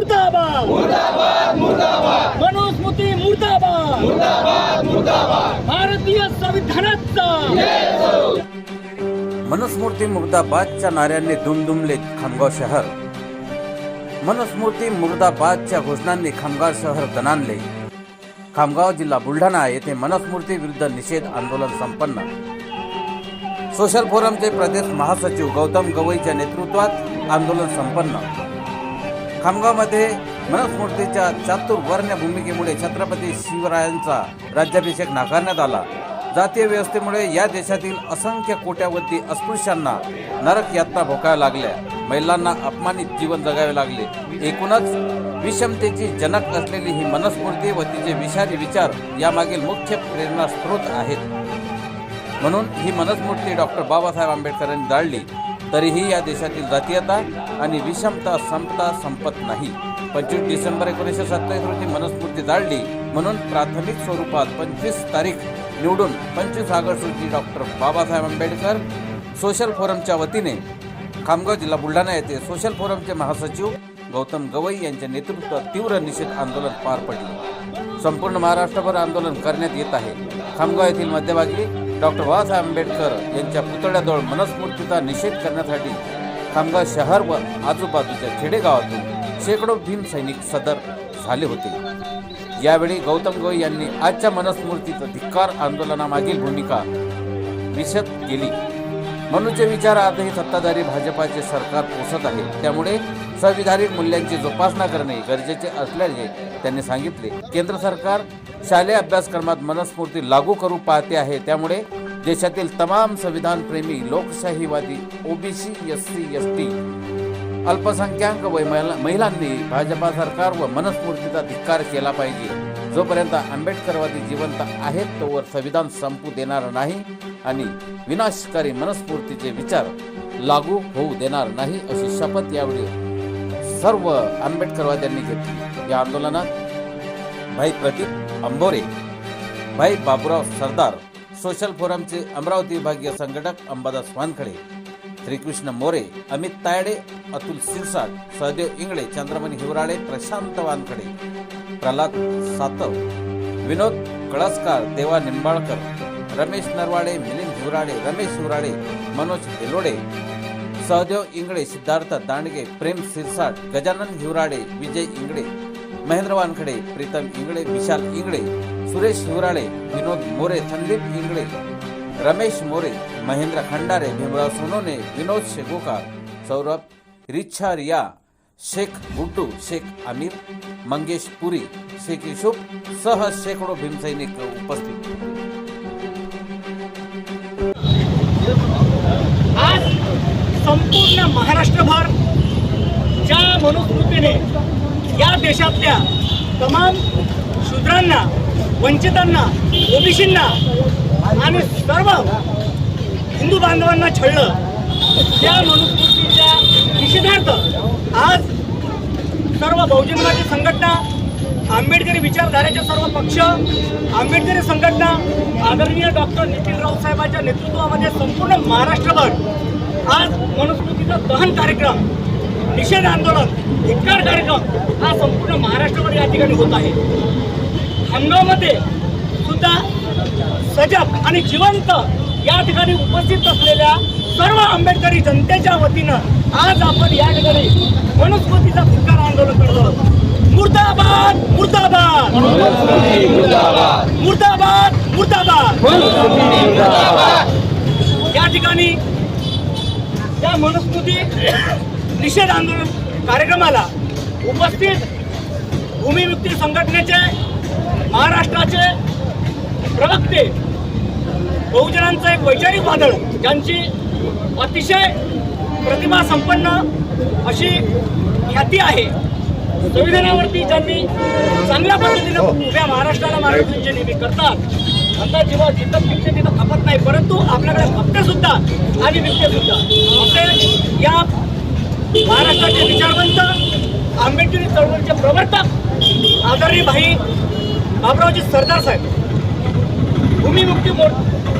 मुर्दाबाद। मुर्दाबाद मुर्दाबाद. मनुस्मृती मुर्दाबाद। मुर्दाबाद मुर्दाबाद. भारतीय संविधानाचा। मनुस्मृती मुर्दाबादच्या नाऱ्यांनी दुमदुमले खामगाव शहर. मनुस्मृती मुर्दाबादच्या घोषणांनी खामगाव शहर दणानले. खामगाव जिल्हा बुलढाणा येथे मनुस्मृती विरुद्ध निषेध आंदोलन संपन्न. सोशल फोरमचे प्रदेश महासचिव गौतम गवईच्या नेतृत्वात आंदोलन संपन्न. खामगावमध्ये मनसमूर्तीच्या चातुर्वर्ण्य भूमिकेमुळे छत्रपती शिवरायांचा राज्याभिषेक नाकारण्यात आला. जातीय व्यवस्थेमुळे या देशातील असंख्य कोट्यावधी अस्पृश्यांना नरक यातना भोगाव्या लागल्या. महिलांना अपमानित जीवन जगावे लागले. एकूणच विषमतेची जनक असलेली ही मनस्मूर्ती व तिचे विषारी विचार यामागील मुख्य प्रेरणा स्रोत आहेत. म्हणून ही मनस्मूर्ती डॉक्टर बाबासाहेब आंबेडकरांनी जाळली तरीही या देशातील जातीयता आणि विषमता संपता संपत नाही. पंचवीस डिसेंबर एकोणीसशे सत्तावीस रोजी मनुस्मृती जाळली म्हणून प्राथमिक स्वरूपात पंचवीस तारीख निवडून पंचवीस ऑगस्ट रोजी डॉक्टर बाबासाहेब आंबेडकर सोशल फोरमच्या वतीने खामगाव जिल्हा बुलढाणा येथे सोशल फोरमचे महासचिव गौतम गवई यांच्या नेतृत्वात तीव्र निषेध आंदोलन पार पडले. संपूर्ण महाराष्ट्रभर आंदोलन करण्यात येत आहे. खामगाव येथील मध्यभागी डॉक्टर बाबासाहेब आंबेडकर यांच्या पुतळ्याजवळ मनस्मूर्तीचा निषेध करण्यासाठी खामगाव शहर व आजूबाजूच्या खेडेगावातून शेकडो भीम सैनिक सदर झाले होते. यावेळी गौतम गोई यांनी आजच्या मनस्मूर्तीचं धिक्कार आंदोलनामागील भूमिका विशद केली. मनूचे विचार आजही सत्ताधारी भाजपाचे सरकार पोसत आहे. त्यामुळे संविधानिक मूल्यांची जोपासना करणे गरजेचे असल्याचे त्यांनी सांगितले. केंद्र सरकार शालेय अभ्यासक्रमात मनस्फूर्ती लागू करू पाहते आहे. त्यामुळे देशातील तमाम संविधानप्रेमी लोकशाहीवादी OBC S C S T अल्पसंख्याक व महिला- महिलांनी भाजपा सरकार व मनस्फूर्तीचा धिक्कार केला पाहिजे. जोपर्यंत आंबेडकरवादी जिवंत आहेत तोवर संविधान संपू देणार नाही आणि विनाशकारी मनस्फूर्तीचे विचार लागू होऊ देणार नाही अशी शपथ यावेळी सर्व आंबेडकरवाद्यांनी घेतली. या आंदोलनात भाई प्रदीप अंबोरे भाई बाबुराव सरदार सोशल फोरमचे अमरावती विभागीय संघटक अंबादास वानखडे श्रीकृष्ण मोरे अमित तायडे अतुल सिरसाट सहदेव इंगळे चंद्रमणी हिवराळे प्रशांत वानखडे प्रल्हाद सातव विनोद कळसकार देवा निंबाळकर रमेश नरवाडे मिलिंद हिवराळे रमेश हिवराळे मनोज हेलोडे सहदेव इंगळे सिद्धार्थ दांडगे प्रेम सिरसाट गजानन हिवराळे विजय इंगळे महेंद्र वानखडे प्रीतम इंगळे विशाल इंगळे सुरेश हिवराळे विनोद मोरे संदीप इंगळे रमेश मोरे महेंद्र खंडारे भीमराव सोनोने विनोद शेगोकार सौरभ रिच्छा रिया शेख गुड्डू शेख आमिर मंगेश पुरी शेख युसुफ सह शेकडो भीमसैनिक उपस्थित. आज संपूर्ण महाराष्ट्रभर ज्या मनुस्मृतीने या देशातल्या तमाम शूद्रांना वंचितांना ओबीसींना आणि सर्व हिंदू बांधवांना छळलं. त्या मनुस्मृतीच्या निषेधार्थ आज सर्व बहुजनवादी संघटना आंबेडकरी विचारधारेचे सर्व पक्ष आंबेडकरी संघटना आदरणीय डॉक्टर नितीन राऊतसाहेबांच्या नेतृत्वामध्ये संपूर्ण महाराष्ट्रभर आज मनुस्मृतीचा दहन कार्यक्रम निषेध आंदोलन धिक्कार कार्यक्रम हा संपूर्ण महाराष्ट्रभर या ठिकाणी होत आहे. खामगावमध्ये सुद्धा सजग आणि जिवंत या ठिकाणी उपस्थित असलेल्या सर्व आंबेडकरी जनतेच्या वतीनं आज आपण या ठिकाणी वनस्पतीचा धिक्कार आंदोलन करत. आहोत मुर्दाबाद मुर्दाबाद! मुर्दाबाद मुर्दाबाद! या ठिकाणी या मनुस्मृती निषेध आंदोलन कार्यक्रमाला उपस्थित भूमिमुक्ती संघटनेचे महाराष्ट्राचे प्रवक्ते बहुजनांचं एक वैचारिक वादळ ज्यांची अतिशय प्रतिभा संपन्न अशी ख्याती आहे. संविधानावरती ज्यांनी चांगल्या पद्धतीनं उभ्या महाराष्ट्राला मार्गदर्शन नेहमी करतात आता जेव्हा जिथं पिकते तिथं खपत नाही परंतु आपल्याकडे खपते सुद्धा आणि विकते सुद्धा असे या महाराष्ट्राचे विचारवंत आंबेडकरी चळवळीचे प्रवर्तक आदरणीय भाई बाबरावजी सरदार साहेब. भूमिमुक्ती मोर